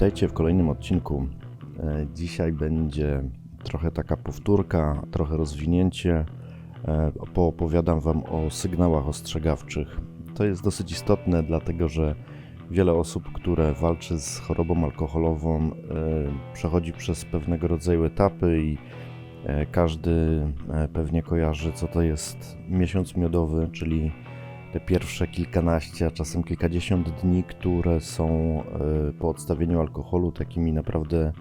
Witajcie w kolejnym odcinku. E, Dzisiaj będzie trochę taka powtórka, trochę rozwinięcie. E, Poopowiadam Wam o sygnałach ostrzegawczych. To jest dosyć istotne, dlatego że wiele osób, które walczy z chorobą alkoholową, e, przechodzi przez pewnego rodzaju etapy i każdy pewnie kojarzy, co to jest miesiąc miodowy, czyli te pierwsze kilkanaście, a czasem kilkadziesiąt dni, które są e, po odstawieniu alkoholu takimi naprawdę e,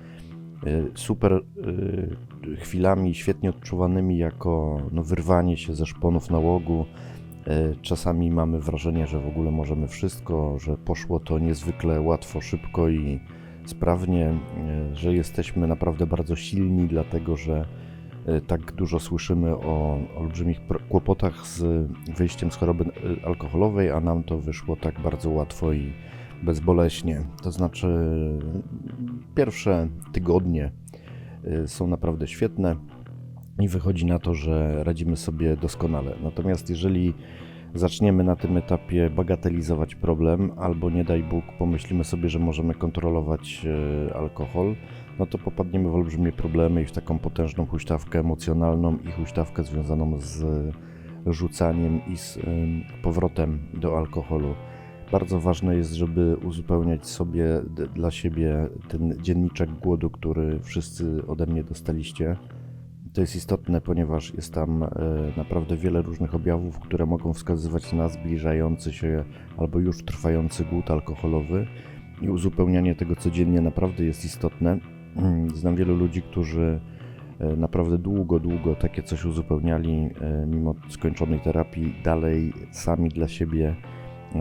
super e, chwilami, świetnie odczuwanymi jako no, wyrwanie się ze szponów nałogu. Czasami mamy wrażenie, że w ogóle możemy wszystko, że poszło to niezwykle łatwo, szybko i sprawnie, że jesteśmy naprawdę bardzo silni, dlatego że tak dużo słyszymy o olbrzymich kłopotach z wyjściem z choroby e, alkoholowej, a nam to wyszło tak bardzo łatwo i bezboleśnie. To znaczy, pierwsze tygodnie e, są naprawdę świetne i wychodzi na to, że radzimy sobie doskonale. Natomiast jeżeli zaczniemy na tym etapie bagatelizować problem, albo nie daj Bóg, pomyślimy sobie, że możemy kontrolować e, alkohol, no to popadniemy w olbrzymie problemy i w taką potężną huśtawkę emocjonalną i huśtawkę związaną z rzucaniem i z ym, powrotem do alkoholu. Bardzo ważne jest, żeby uzupełniać sobie dla siebie ten dzienniczek głodu, który wszyscy ode mnie dostaliście. To jest istotne, ponieważ jest tam e, naprawdę wiele różnych objawów, które mogą wskazywać na zbliżający się albo już trwający głód alkoholowy i uzupełnianie tego codziennie naprawdę jest istotne. Mm, Znam wielu ludzi, którzy e, naprawdę długo, długo takie coś uzupełniali, e, mimo skończonej terapii, dalej sami dla siebie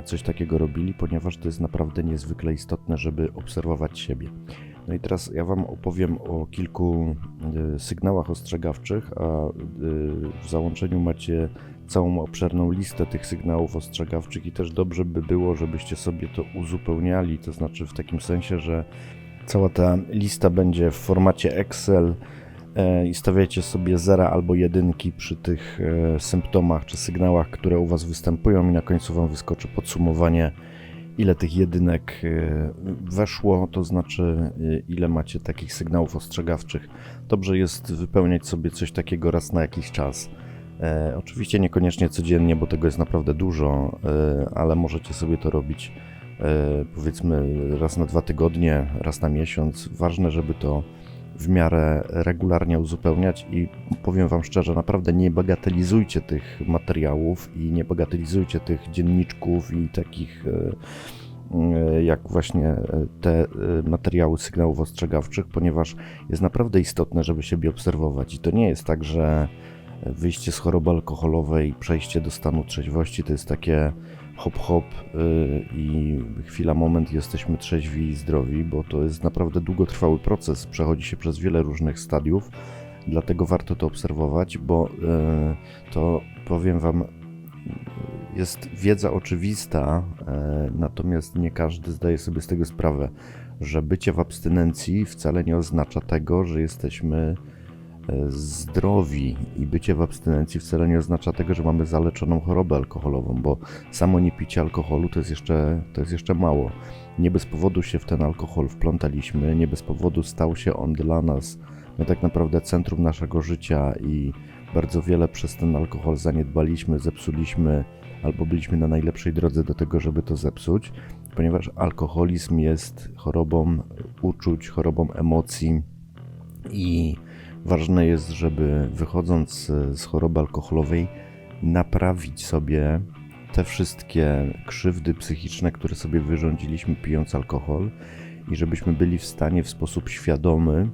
coś takiego robili, ponieważ to jest naprawdę niezwykle istotne, żeby obserwować siebie. No i teraz ja Wam opowiem o kilku e, sygnałach ostrzegawczych, a e, w załączeniu macie całą obszerną listę tych sygnałów ostrzegawczych i też dobrze by było, żebyście sobie to uzupełniali, to znaczy w takim sensie, że cała ta lista będzie w formacie Excel e, i stawiajcie sobie zera albo jedynki przy tych e, symptomach czy sygnałach, które u Was występują i na końcu Wam wyskoczy podsumowanie ile tych jedynek e, weszło, to znaczy ile macie takich sygnałów ostrzegawczych. Dobrze jest wypełniać sobie coś takiego raz na jakiś czas. Oczywiście niekoniecznie codziennie, bo tego jest naprawdę dużo, ale możecie sobie to robić powiedzmy raz na dwa tygodnie, raz na miesiąc. Ważne, żeby to w miarę regularnie uzupełniać i powiem Wam szczerze, naprawdę nie bagatelizujcie tych materiałów i nie bagatelizujcie tych dzienniczków i takich e, e, jak właśnie e, te e, materiały sygnałów ostrzegawczych, ponieważ jest naprawdę istotne, żeby siebie obserwować. I to nie jest tak, że wyjście z choroby alkoholowej, przejście do stanu trzeźwości to jest takie hop hop y, i chwila, moment jesteśmy trzeźwi i zdrowi, bo to jest naprawdę długotrwały proces, przechodzi się przez wiele różnych stadiów, dlatego warto to obserwować, bo y, to powiem Wam, jest wiedza oczywista, e, natomiast nie każdy zdaje sobie z tego sprawę, że bycie w abstynencji wcale nie oznacza tego, że jesteśmy zdrowi i bycie w abstynencji wcale nie oznacza tego, że mamy zaleczoną chorobę alkoholową, bo samo niepicie alkoholu to jest jeszcze, to jest jeszcze mało. Nie bez powodu się w ten alkohol wplątaliśmy, nie bez powodu stał się on dla nas no tak naprawdę centrum naszego życia i bardzo wiele przez ten alkohol zaniedbaliśmy, zepsuliśmy albo byliśmy na najlepszej drodze do tego, żeby to zepsuć, ponieważ alkoholizm jest chorobą uczuć, chorobą emocji i ważne jest, żeby wychodząc z choroby alkoholowej naprawić sobie te wszystkie krzywdy psychiczne, które sobie wyrządziliśmy pijąc alkohol i żebyśmy byli w stanie w sposób świadomy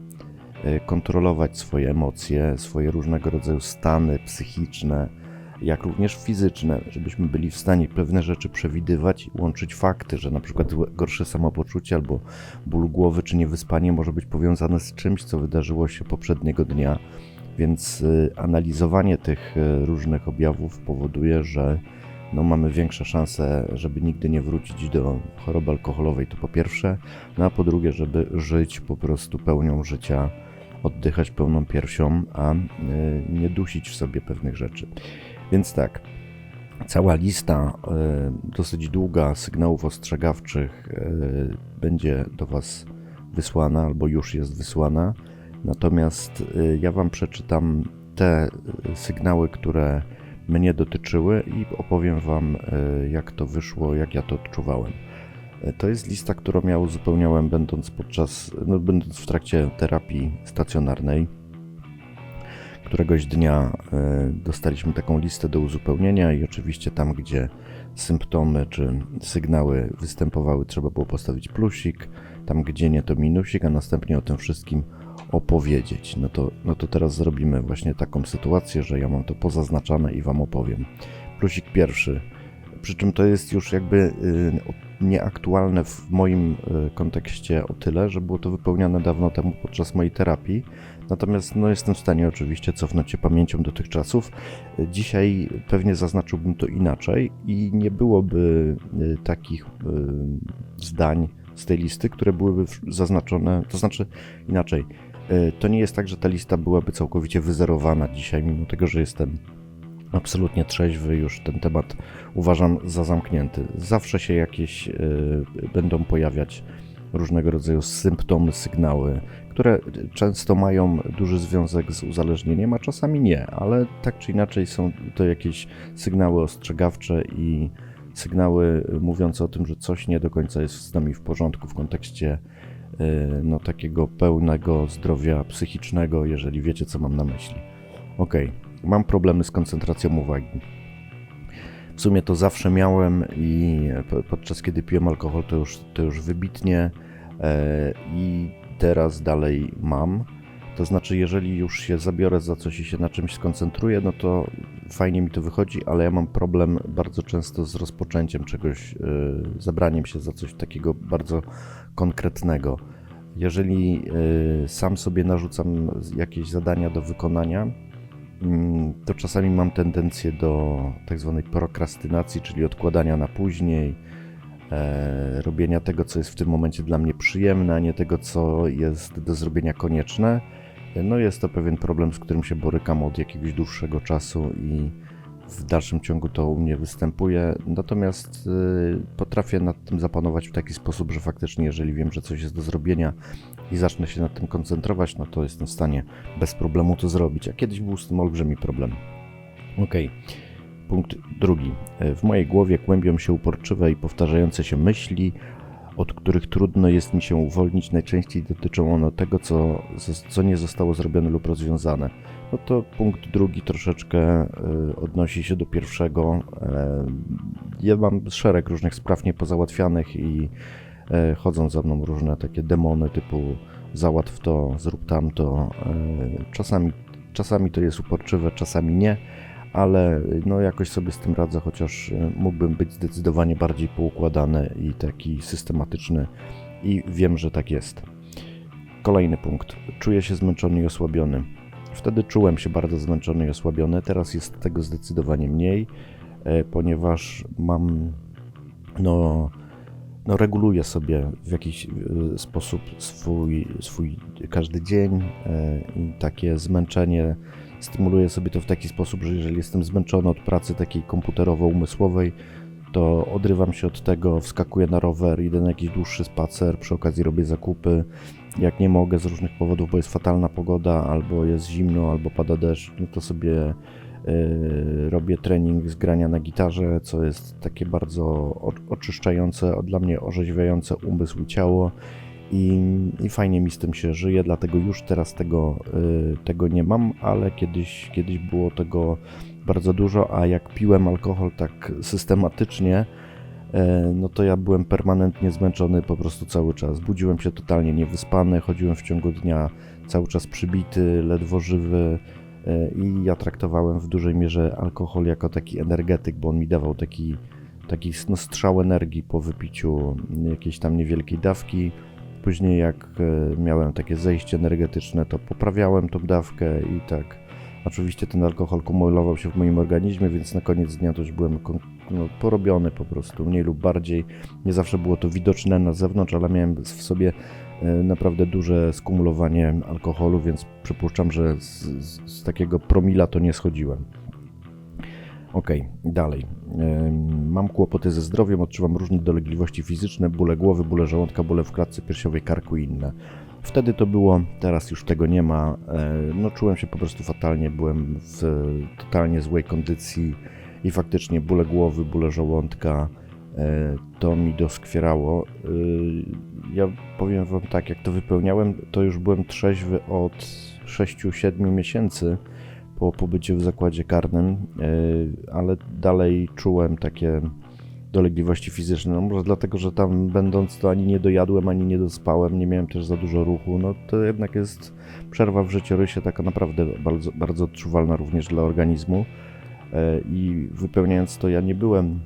e, kontrolować swoje emocje, swoje różnego rodzaju stany psychiczne, jak również fizyczne, żebyśmy byli w stanie pewne rzeczy przewidywać łączyć fakty, że na przykład gorsze samopoczucie albo ból głowy czy niewyspanie może być powiązane z czymś, co wydarzyło się poprzedniego dnia. Więc y, analizowanie tych y, różnych objawów powoduje, że no, mamy większe szanse, żeby nigdy nie wrócić do choroby alkoholowej. To po pierwsze, no a po drugie, żeby żyć po prostu pełnią życia, oddychać pełną piersią, a y, nie dusić w sobie pewnych rzeczy. Więc tak, cała lista y, dosyć długa sygnałów ostrzegawczych y, będzie do Was wysłana albo już jest wysłana. Natomiast y, ja Wam przeczytam te sygnały, które mnie dotyczyły i opowiem Wam, jak to wyszło, jak ja to odczuwałem. To jest lista, którą ja uzupełniałem będąc podczas, no, będąc w trakcie terapii stacjonarnej. Któregoś dnia y, dostaliśmy taką listę do uzupełnienia i oczywiście tam, gdzie symptomy czy sygnały występowały, trzeba było postawić plusik, tam gdzie nie to minusik, a następnie o tym wszystkim opowiedzieć. No to, no to teraz zrobimy właśnie taką sytuację, że ja mam to pozaznaczane i Wam opowiem. Plusik pierwszy, przy czym to jest już jakby y, nieaktualne w moim y, kontekście o tyle, że było to wypełniane dawno temu podczas mojej terapii. Natomiast no, jestem w stanie oczywiście cofnąć się pamięcią do tych czasów. Y, Dzisiaj pewnie zaznaczyłbym to inaczej i nie byłoby y, takich zdań z tej listy, które byłyby zaznaczone, to znaczy inaczej. To nie jest tak, że ta lista byłaby całkowicie wyzerowana dzisiaj, mimo tego, że jestem absolutnie trzeźwy, już ten temat uważam za zamknięty. Zawsze się jakieś y, będą pojawiać różnego rodzaju symptomy, sygnały, które często mają duży związek z uzależnieniem, a czasami nie, ale tak czy inaczej są to jakieś sygnały ostrzegawcze i sygnały mówiące o tym, że coś nie do końca jest z nami w porządku w kontekście y, no, takiego pełnego zdrowia psychicznego, jeżeli wiecie, co mam na myśli. Okej, mam problemy z koncentracją uwagi. W sumie to zawsze miałem i po- podczas kiedy piłem alkohol, to już, to już wybitnie e, i teraz dalej mam. To znaczy, jeżeli już się zabiorę za coś i się na czymś skoncentruję, no to fajnie mi to wychodzi, ale ja mam problem bardzo często z rozpoczęciem czegoś, e, zabraniem się za coś takiego bardzo konkretnego. Jeżeli e, sam sobie narzucam jakieś zadania do wykonania, to czasami mam tendencję do tak zwanej prokrastynacji, czyli odkładania na później, e, robienia tego, co jest w tym momencie dla mnie przyjemne, a nie tego, co jest do zrobienia konieczne. No jest to pewien problem, z którym się borykam od jakiegoś dłuższego czasu i w dalszym ciągu to u mnie występuje. Natomiast y, potrafię nad tym zapanować w taki sposób, że faktycznie, jeżeli wiem, że coś jest do zrobienia i zacznę się nad tym koncentrować, no to jestem w stanie bez problemu to zrobić. A kiedyś był z tym olbrzymi problem. Okej. Punkt drugi. W mojej głowie kłębią się uporczywe i powtarzające się myśli, od których trudno jest mi się uwolnić. Najczęściej dotyczą one tego, co, co nie zostało zrobione lub rozwiązane. No to punkt drugi troszeczkę e, odnosi się do pierwszego. E, Ja mam szereg różnych spraw niepozałatwianych i e, chodzą za mną różne takie demony typu załatw to, zrób tamto. Czasami, czasami to jest uporczywe, czasami nie, ale no jakoś sobie z tym radzę, chociaż mógłbym być zdecydowanie bardziej poukładany i taki systematyczny i wiem, że tak jest. Kolejny punkt. Czuję się zmęczony i osłabiony. Wtedy czułem się bardzo zmęczony i osłabiony, teraz jest tego zdecydowanie mniej, e, ponieważ mam no, no reguluję sobie w jakiś e, sposób swój, swój każdy dzień e, takie zmęczenie stymuluję sobie to w taki sposób, że jeżeli jestem zmęczony od pracy takiej komputerowo-umysłowej, to odrywam się od tego, wskakuję na rower, idę na jakiś dłuższy spacer, przy okazji robię zakupy. Jak nie mogę z różnych powodów, bo jest fatalna pogoda, albo jest zimno, albo pada deszcz, no to sobie Yy, robię trening z grania na gitarze, co jest takie bardzo oczyszczające, dla mnie orzeźwiające umysł i ciało. I, i fajnie mi z tym się żyje, dlatego już teraz tego, yy, tego nie mam, ale kiedyś, kiedyś było tego bardzo dużo, a jak piłem alkohol tak systematycznie, no to ja byłem permanentnie zmęczony po prostu cały czas. Budziłem się totalnie niewyspany, chodziłem w ciągu dnia cały czas przybity, ledwo żywy, i ja traktowałem w dużej mierze alkohol jako taki energetyk, bo on mi dawał taki, taki no, strzał energii po wypiciu jakiejś tam niewielkiej dawki. Później jak e, miałem takie zejście energetyczne, to poprawiałem tą dawkę i tak. Oczywiście ten alkohol kumulował się w moim organizmie, więc na koniec dnia to już byłem no, porobiony po prostu, mniej lub bardziej. Nie zawsze było to widoczne na zewnątrz, ale miałem w sobie e, naprawdę duże skumulowanie alkoholu, więc przypuszczam, że z, z, z takiego promila to nie schodziłem. Okej, dalej. Mam kłopoty ze zdrowiem, odczuwam różne dolegliwości fizyczne, bóle głowy, bóle żołądka, bóle w klatce piersiowej, karku i inne. Wtedy to było, teraz już tego nie ma. E, No, czułem się po prostu fatalnie, byłem w totalnie złej kondycji i faktycznie bóle głowy, bóle żołądka, e, to mi doskwierało. E, Ja powiem Wam tak, jak to wypełniałem, to już byłem trzeźwy od 6-7 miesięcy po pobycie w zakładzie karnym, e, ale dalej czułem takie dolegliwości fizyczne. No może dlatego, że tam będąc to ani nie dojadłem, ani nie dospałem, nie miałem też za dużo ruchu. No to jednak jest przerwa w życiorysie taka naprawdę bardzo, bardzo odczuwalna również dla organizmu. E, I wypełniając to, ja nie byłem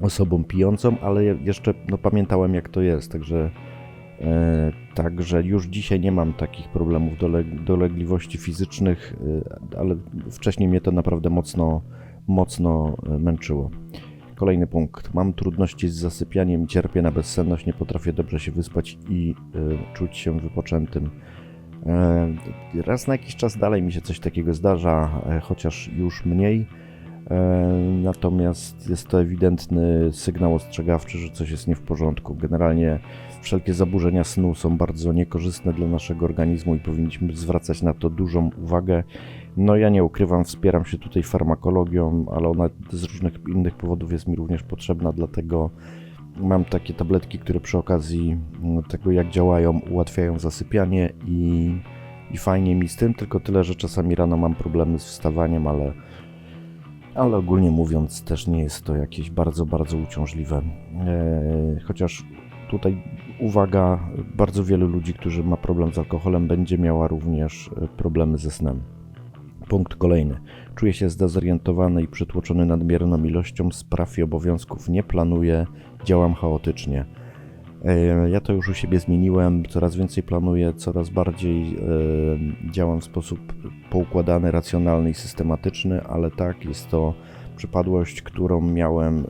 osobą pijącą, ale je- jeszcze no, pamiętałem jak to jest, także E, Także już dzisiaj nie mam takich problemów, doleg- dolegliwości fizycznych, e, ale wcześniej mnie to naprawdę mocno, mocno męczyło. Kolejny punkt. Mam trudności z zasypianiem, cierpię na bezsenność, nie potrafię dobrze się wyspać i czuć się wypoczętym. Raz na jakiś czas dalej mi się coś takiego zdarza, chociaż już mniej. E, Natomiast jest to ewidentny sygnał ostrzegawczy, że coś jest nie w porządku. Generalnie wszelkie zaburzenia snu są bardzo niekorzystne dla naszego organizmu i powinniśmy zwracać na to dużą uwagę. No ja nie ukrywam, wspieram się tutaj farmakologią, ale ona z różnych innych powodów jest mi również potrzebna, dlatego mam takie tabletki, które przy okazji mm, tego jak działają ułatwiają zasypianie i, i fajnie mi z tym, tylko tyle, że czasami rano mam problemy z wstawaniem, ale ale ogólnie mówiąc też nie jest to jakieś bardzo, bardzo uciążliwe. E, chociaż tutaj uwaga, bardzo wielu ludzi, którzy ma problem z alkoholem, będzie miała również e, problemy ze snem. Punkt kolejny. Czuję się zdezorientowany i przytłoczony nadmierną ilością spraw i obowiązków. Nie planuję, działam chaotycznie. E, Ja to już u siebie zmieniłem, coraz więcej planuję, coraz bardziej e, działam w sposób poukładany, racjonalny i systematyczny, ale tak, jest to przypadłość, którą miałem e,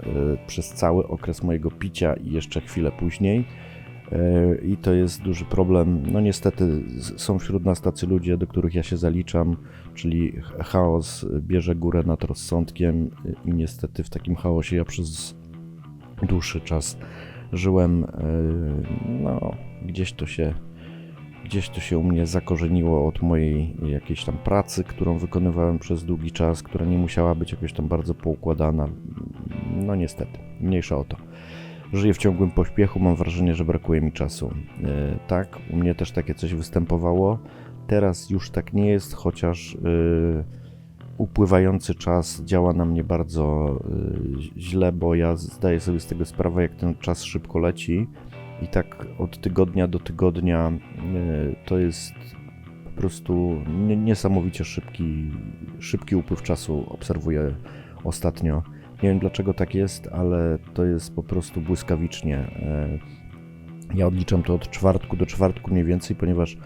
przez cały okres mojego picia i jeszcze chwilę później. I to jest duży problem. No niestety są wśród nas tacy ludzie, do których ja się zaliczam, czyli ch- chaos bierze górę nad rozsądkiem i niestety w takim chaosie ja przez dłuższy czas żyłem. e, No, gdzieś to się gdzieś to się u mnie zakorzeniło od mojej jakiejś tam pracy, którą wykonywałem przez długi czas, która nie musiała być jakoś tam bardzo poukładana. No niestety, mniejsza o to. Żyję w ciągłym pośpiechu, mam wrażenie, że brakuje mi czasu. E, tak, u mnie też takie coś występowało. Teraz już tak nie jest, chociaż e, upływający czas działa na mnie bardzo e, źle, bo ja zdaję sobie z tego sprawę, jak ten czas szybko leci. I tak od tygodnia do tygodnia e, to jest po prostu nie- niesamowicie szybki, szybki upływ czasu obserwuję ostatnio. Nie wiem dlaczego tak jest, ale to jest po prostu błyskawicznie. E, Ja odliczam to od czwartku do czwartku mniej więcej, ponieważ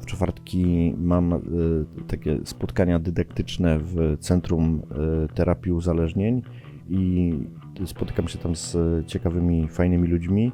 w czwartki mam e, takie spotkania dydaktyczne w Centrum e, Terapii Uzależnień i spotykam się tam z ciekawymi, fajnymi ludźmi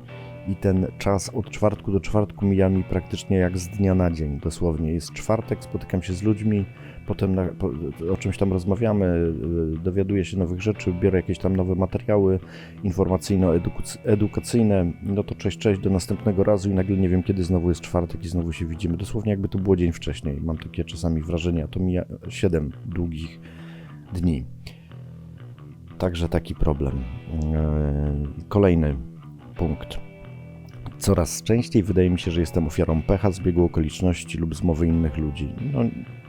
i ten czas od czwartku do czwartku mija mi praktycznie jak z dnia na dzień, dosłownie. Jest czwartek, spotykam się z ludźmi, potem na, po, o czymś tam rozmawiamy, y, dowiaduję się nowych rzeczy, biorę jakieś tam nowe materiały informacyjno-edukacyjne, no to cześć, cześć, do następnego razu i nagle nie wiem kiedy znowu jest czwartek i znowu się widzimy. Dosłownie jakby to było dzień wcześniej. Mam takie czasami wrażenie, a to mija 7 długich dni. Także taki problem. Yy, Kolejny punkt. Coraz częściej wydaje mi się, że jestem ofiarą pecha, zbiegu okoliczności lub zmowy innych ludzi. No,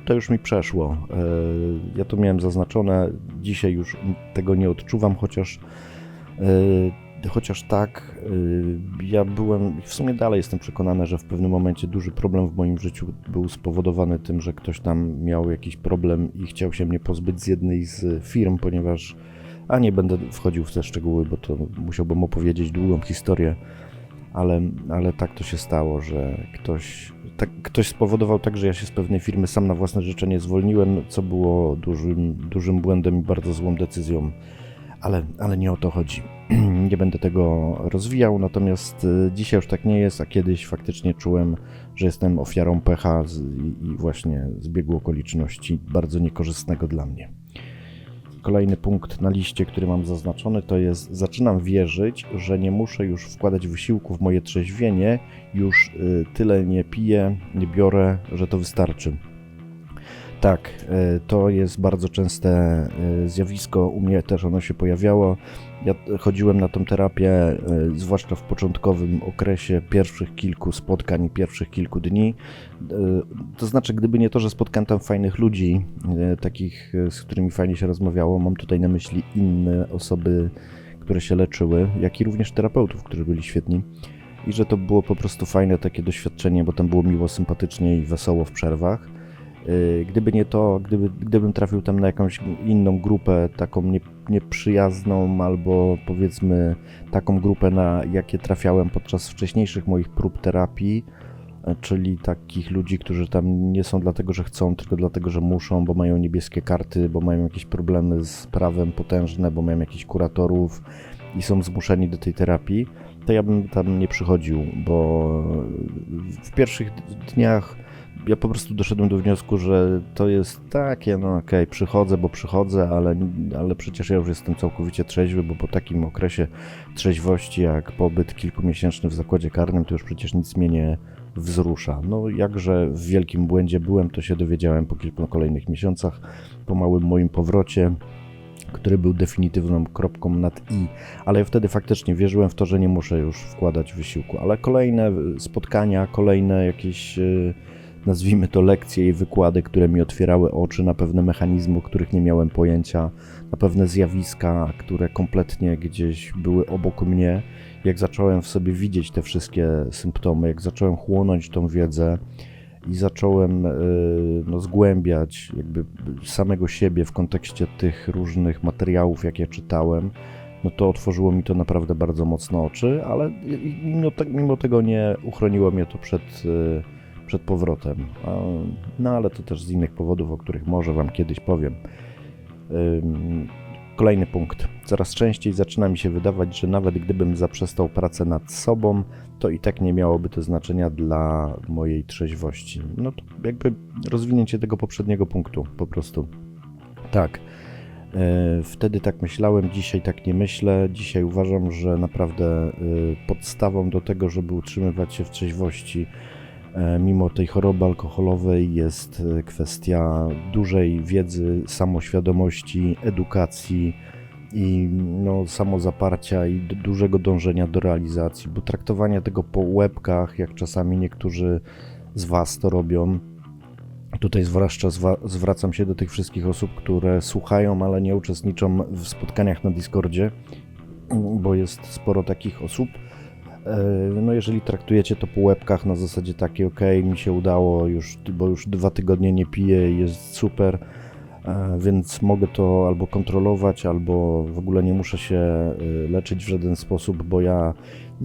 to już mi przeszło. Yy, Ja to miałem zaznaczone. Dzisiaj już tego nie odczuwam, chociaż yy, chociaż tak, yy, ja byłem, w sumie dalej jestem przekonany, że w pewnym momencie duży problem w moim życiu był spowodowany tym, że ktoś tam miał jakiś problem i chciał się mnie pozbyć z jednej z firm, ponieważ, a nie będę wchodził w te szczegóły, bo to musiałbym opowiedzieć długą historię, ale, ale tak to się stało, że ktoś, tak, ktoś spowodował tak, że ja się z pewnej firmy sam na własne życzenie zwolniłem, co było dużym, dużym błędem i bardzo złą decyzją ale, ale nie o to chodzi. nie będę tego rozwijał, natomiast y, dzisiaj już tak nie jest, a kiedyś faktycznie czułem, że jestem ofiarą pecha i właśnie zbiegu okoliczności bardzo niekorzystnego dla mnie. Kolejny punkt na liście, który mam zaznaczony, to jest zaczynam wierzyć, że nie muszę już wkładać wysiłku w moje trzeźwienie, już y, tyle nie piję, nie biorę, że to wystarczy. Tak, y, to jest bardzo częste y, zjawisko, u mnie też ono się pojawiało. Ja chodziłem na tą terapię, y, zwłaszcza w początkowym okresie pierwszych kilku spotkań, pierwszych kilku dni. To znaczy, gdyby nie to, że spotkałem tam fajnych ludzi, takich, z którymi fajnie się rozmawiało, mam tutaj na myśli inne osoby, które się leczyły, jak i również terapeutów, którzy byli świetni. I że to było po prostu fajne takie doświadczenie, bo tam było miło, sympatycznie i wesoło w przerwach. Y, Gdyby nie to, gdyby, gdybym trafił tam na jakąś inną grupę, taką nie, nieprzyjazną, albo powiedzmy taką grupę, na jakie trafiałem podczas wcześniejszych moich prób terapii, e, czyli takich ludzi, którzy tam nie są dlatego, że chcą, tylko dlatego, że muszą, bo mają niebieskie karty, bo mają jakieś problemy z prawem potężne, bo mają jakichś kuratorów i są zmuszeni do tej terapii, to ja bym tam nie przychodził, bo w pierwszych dniach ja po prostu doszedłem do wniosku, że to jest takie, no okej, przychodzę, bo przychodzę, ale, ale przecież ja już jestem całkowicie trzeźwy, bo po takim okresie trzeźwości jak pobyt kilkumiesięczny w zakładzie karnym, to już przecież nic mnie nie wzrusza. No jakże w wielkim błędzie byłem, to się dowiedziałem po kilku kolejnych miesiącach, po małym moim powrocie, który był definitywną kropką nad i, ale ja wtedy faktycznie wierzyłem w to, że nie muszę już wkładać wysiłku, ale kolejne spotkania, kolejne jakieś y, nazwijmy to lekcje i wykłady, które mi otwierały oczy na pewne mechanizmy, o których nie miałem pojęcia, na pewne zjawiska, które kompletnie gdzieś były obok mnie. Jak zacząłem w sobie widzieć te wszystkie symptomy, jak zacząłem chłonąć tą wiedzę i zacząłem y, no, zgłębiać jakby samego siebie w kontekście tych różnych materiałów, jakie czytałem, no to otworzyło mi to naprawdę bardzo mocno oczy, ale mimo, te, mimo tego nie uchroniło mnie to przed y, przed powrotem. No ale to też z innych powodów, o których może Wam kiedyś powiem. Kolejny punkt. Coraz częściej zaczyna mi się wydawać, że nawet gdybym zaprzestał pracę nad sobą, to i tak nie miałoby to znaczenia dla mojej trzeźwości. No to jakby rozwinięcie tego poprzedniego punktu, po prostu. Tak. E, Wtedy tak myślałem, dzisiaj tak nie myślę. Dzisiaj uważam, że naprawdę e, podstawą do tego, żeby utrzymywać się w trzeźwości, mimo tej choroby alkoholowej, jest e, kwestia dużej wiedzy, samoświadomości, edukacji i no, samozaparcia i dużego dążenia do realizacji, bo traktowanie tego po łebkach, jak czasami niektórzy z Was to robią, Tutaj zwłaszcza zwracam się do tych wszystkich osób, które słuchają, ale nie uczestniczą w spotkaniach na Discordzie, bo jest sporo takich osób. E, No jeżeli traktujecie to po łebkach na zasadzie takiej, ok, mi się udało, już, bo już dwa tygodnie nie piję, i jest super, e, więc mogę to albo kontrolować, albo w ogóle nie muszę się e, leczyć w żaden sposób, bo ja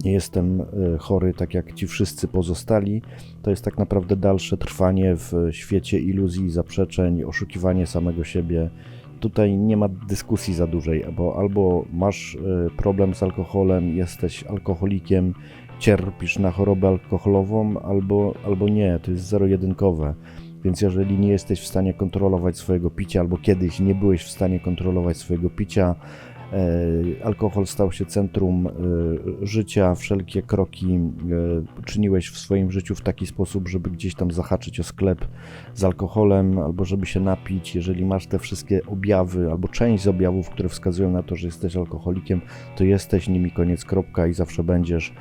nie jestem chory tak jak ci wszyscy pozostali. To jest tak naprawdę dalsze trwanie w świecie iluzji, zaprzeczeń, oszukiwanie samego siebie. Tutaj nie ma dyskusji za dużej, bo albo masz e, problem z alkoholem, jesteś alkoholikiem, cierpisz na chorobę alkoholową, albo, albo nie, to jest zero-jedynkowe. Więc jeżeli nie jesteś w stanie kontrolować swojego picia, albo kiedyś nie byłeś w stanie kontrolować swojego picia, alkohol stał się centrum e, życia, wszelkie kroki e, czyniłeś w swoim życiu w taki sposób, żeby gdzieś tam zahaczyć o sklep z alkoholem, albo żeby się napić. Jeżeli masz te wszystkie objawy, albo część z objawów, które wskazują na to, że jesteś alkoholikiem, to jesteś nimi koniec kropka i zawsze będziesz.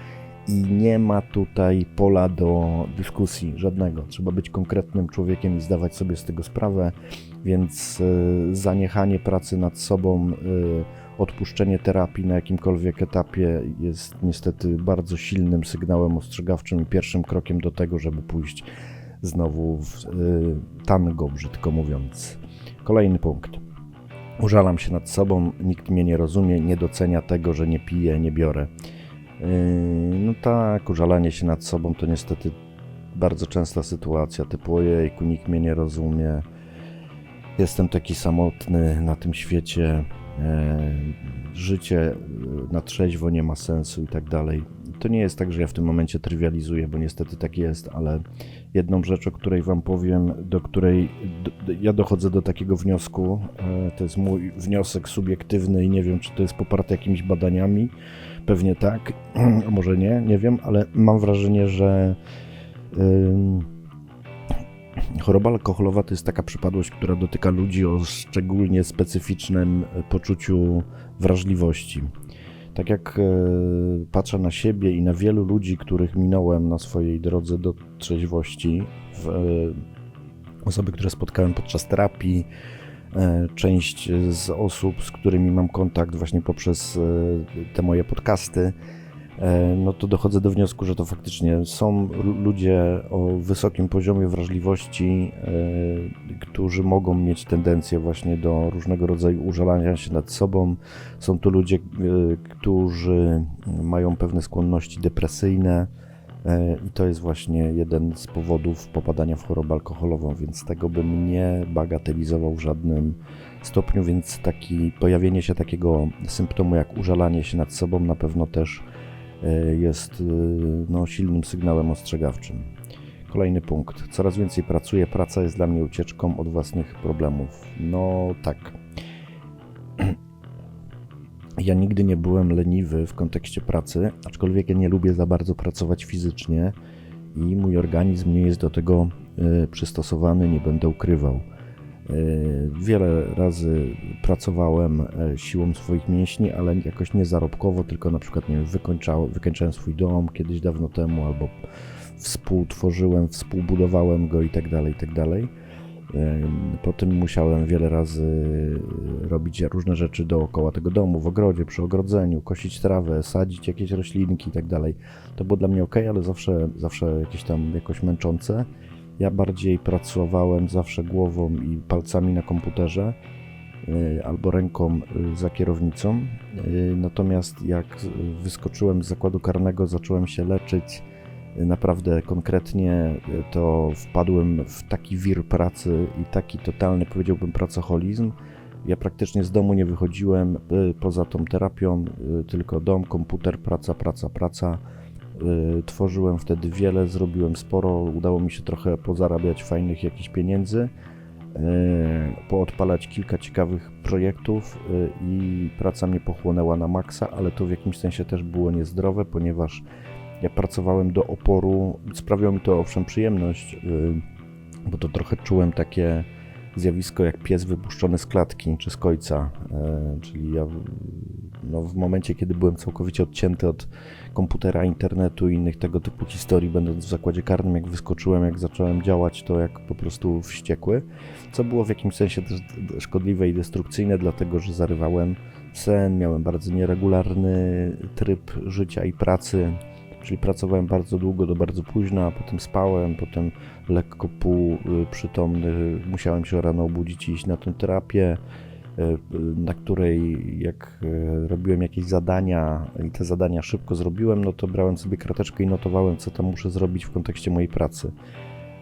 I nie ma tutaj pola do dyskusji żadnego. Trzeba być konkretnym człowiekiem i zdawać sobie z tego sprawę, więc e, zaniechanie pracy nad sobą, e, odpuszczenie terapii na jakimkolwiek etapie jest niestety bardzo silnym sygnałem ostrzegawczym i pierwszym krokiem do tego, żeby pójść znowu w e, tango, brzydko mówiąc. Kolejny punkt. Użalam się nad sobą, nikt mnie nie rozumie, nie docenia tego, że nie piję, nie biorę. Yy, No tak, użalanie się nad sobą to niestety bardzo częsta sytuacja, typu ojejku, nikt mnie nie rozumie, jestem taki samotny na tym świecie, życie e, na trzeźwo nie ma sensu i tak dalej. To nie jest tak, że ja w tym momencie trywializuję, bo niestety tak jest, ale jedną rzecz, o której Wam powiem, do której do, ja dochodzę do takiego wniosku. E, to jest mój wniosek subiektywny i nie wiem, czy to jest poparte jakimiś badaniami. Pewnie tak, może nie, nie wiem, ale mam wrażenie, że. Yy, Choroba alkoholowa to jest taka przypadłość, która dotyka ludzi o szczególnie specyficznym poczuciu wrażliwości. Tak jak e, patrzę na siebie i na wielu ludzi, których minąłem na swojej drodze do trzeźwości, e, osoby, które spotkałem podczas terapii, e, część z osób, z którymi mam kontakt właśnie poprzez te moje podcasty, E, no to dochodzę do wniosku, że to faktycznie są ludzie o wysokim poziomie wrażliwości, e, którzy mogą mieć tendencję właśnie do różnego rodzaju użalania się nad sobą. Są to ludzie, e, którzy mają pewne skłonności depresyjne. I to jest właśnie jeden z powodów popadania w chorobę alkoholową, więc tego bym nie bagatelizował w żadnym stopniu, więc taki, pojawienie się takiego symptomu jak użalanie się nad sobą na pewno też E, jest e, no, silnym sygnałem ostrzegawczym. Kolejny punkt. Coraz więcej pracuję. Praca jest dla mnie ucieczką od własnych problemów. No tak. Ja nigdy nie byłem leniwy w kontekście pracy, aczkolwiek ja nie lubię za bardzo pracować fizycznie i mój organizm nie jest do tego e, przystosowany, nie będę ukrywał. E, wiele razy pracowałem e, siłą swoich mięśni, ale jakoś nie zarobkowo, tylko na przykład nie wiem, wykończałem, swój dom kiedyś dawno temu, albo współtworzyłem, współbudowałem go i tak dalej, i tak dalej. E, potem musiałem wiele razy robić różne rzeczy dookoła tego domu, w ogrodzie, przy ogrodzeniu, kosić trawę, sadzić jakieś roślinki i tak dalej. To było dla mnie ok, ale zawsze, zawsze jakieś tam jakoś męczące. Ja bardziej pracowałem zawsze głową i palcami na komputerze y, albo ręką y, za kierownicą. Y, natomiast jak wyskoczyłem z zakładu karnego, zacząłem się leczyć naprawdę konkretnie, to wpadłem w taki wir pracy i taki totalny, powiedziałbym, pracoholizm. Ja praktycznie z domu nie wychodziłem poza tą terapią, tylko dom, komputer, praca, praca, praca tworzyłem wtedy wiele, zrobiłem sporo, udało mi się trochę pozarabiać fajnych jakichś pieniędzy, y, poodpalać kilka ciekawych projektów y, i praca mnie pochłonęła na maksa, ale to w jakimś sensie też było niezdrowe, ponieważ ja pracowałem do oporu, sprawiało mi to owszem przyjemność, bo to trochę czułem takie zjawisko jak pies wypuszczony z klatki czy z kojca, czyli ja no, w momencie, kiedy byłem całkowicie odcięty od komputera, internetu i innych tego typu historii, będąc w zakładzie karnym, jak wyskoczyłem, jak zacząłem działać, to jak po prostu wściekły, co było w jakimś sensie też szkodliwe i destrukcyjne, dlatego że zarywałem sen, miałem bardzo nieregularny tryb życia i pracy, czyli pracowałem bardzo długo do bardzo późna, potem spałem, potem lekko półprzytomny, musiałem się rano obudzić i iść na tę terapię, E, na której jak e, robiłem jakieś zadania i te zadania szybko zrobiłem, no to brałem sobie krateczkę i notowałem, co tam muszę zrobić w kontekście mojej pracy.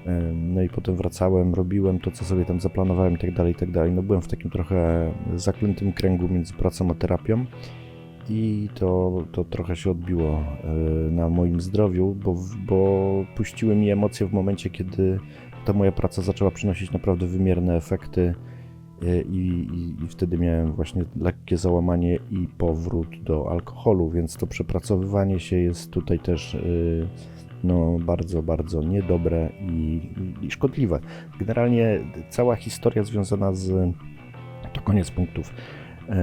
E, no i potem wracałem, robiłem to, co sobie tam zaplanowałem i tak dalej, i tak dalej. No byłem w takim trochę zaklętym kręgu między pracą a terapią i to, to trochę się odbiło na moim zdrowiu, bo, bo puściły mi emocje w momencie, kiedy ta moja praca zaczęła przynosić naprawdę wymierne efekty E, i, i, i, wtedy miałem właśnie lekkie załamanie i powrót do alkoholu, więc to przepracowywanie się jest tutaj też e, no, bardzo, bardzo niedobre i, i szkodliwe. Generalnie cała historia związana z. To koniec punktów. E,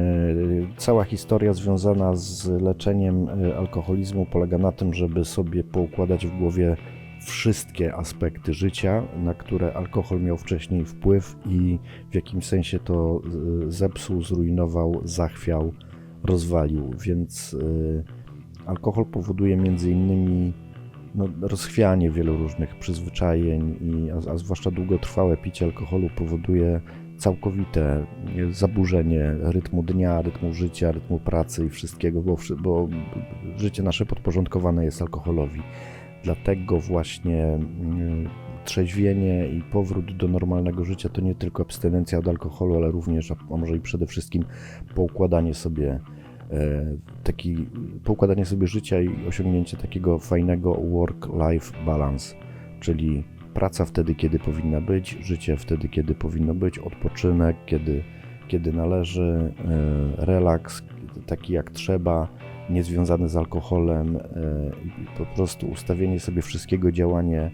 cała historia związana z leczeniem alkoholizmu polega na tym, żeby sobie poukładać w głowie wszystkie aspekty życia, na które alkohol miał wcześniej wpływ i w jakimś sensie to e, zepsuł, zrujnował, zachwiał, rozwalił. Więc e, alkohol powoduje między innymi no, rozchwianie wielu różnych przyzwyczajeń, i, a, a zwłaszcza długotrwałe picie alkoholu powoduje całkowite zaburzenie rytmu dnia, rytmu życia, rytmu pracy i wszystkiego, bo, bo życie nasze podporządkowane jest alkoholowi. Dlatego właśnie mm, trzeźwienie i powrót do normalnego życia to nie tylko abstynencja od alkoholu, ale również, a może i przede wszystkim poukładanie sobie e, taki, poukładanie sobie życia i osiągnięcie takiego fajnego work-life balance, czyli praca wtedy, kiedy powinna być, życie wtedy, kiedy powinno być, odpoczynek, kiedy, kiedy należy, e, relaks taki jak trzeba, niezwiązany z alkoholem e, po prostu ustawienie sobie wszystkiego, działanie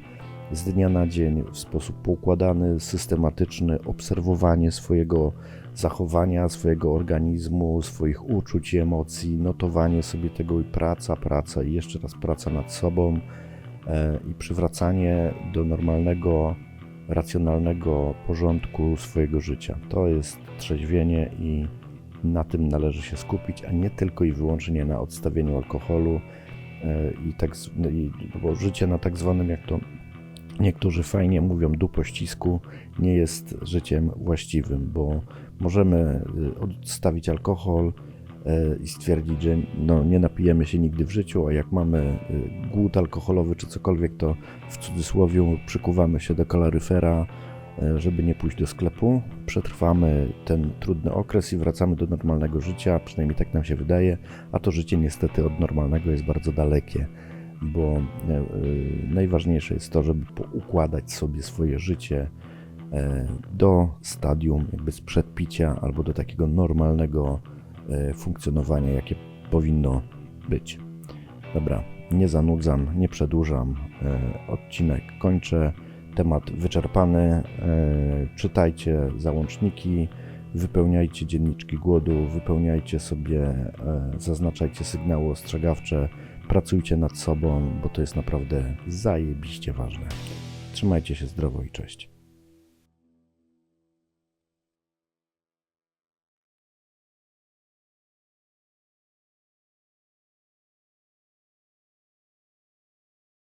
z dnia na dzień w sposób poukładany, systematyczny, obserwowanie swojego zachowania, swojego organizmu, swoich uczuć i emocji, notowanie sobie tego i praca, praca i jeszcze raz praca nad sobą i przywracanie do normalnego, racjonalnego porządku swojego życia. To jest trzeźwienie i na tym należy się skupić, a nie tylko i wyłącznie na odstawieniu alkoholu e, i tak, z- i, bo życie na tak zwanym, jak to niektórzy fajnie mówią, dupościsku nie jest życiem właściwym, bo możemy y, odstawić alkohol e, i stwierdzić, że no, nie napijemy się nigdy w życiu, a jak mamy y, głód alkoholowy czy cokolwiek, to w cudzysłowie przykuwamy się do kaloryfera, e, żeby nie pójść do sklepu. Przetrwamy ten trudny okres i wracamy do normalnego życia, przynajmniej tak nam się wydaje, a to życie niestety od normalnego jest bardzo dalekie, bo e, e, najważniejsze jest to, żeby poukładać sobie swoje życie e, do stadium jakby sprzed picia albo do takiego normalnego e, funkcjonowania, jakie powinno być. Dobra, nie zanudzam, nie przedłużam. E, Odcinek kończę. Temat wyczerpany. E, Czytajcie załączniki, wypełniajcie dzienniczki głodu, wypełniajcie sobie, zaznaczajcie sygnały ostrzegawcze, pracujcie nad sobą, bo to jest naprawdę zajebiście ważne. Trzymajcie się zdrowo i cześć.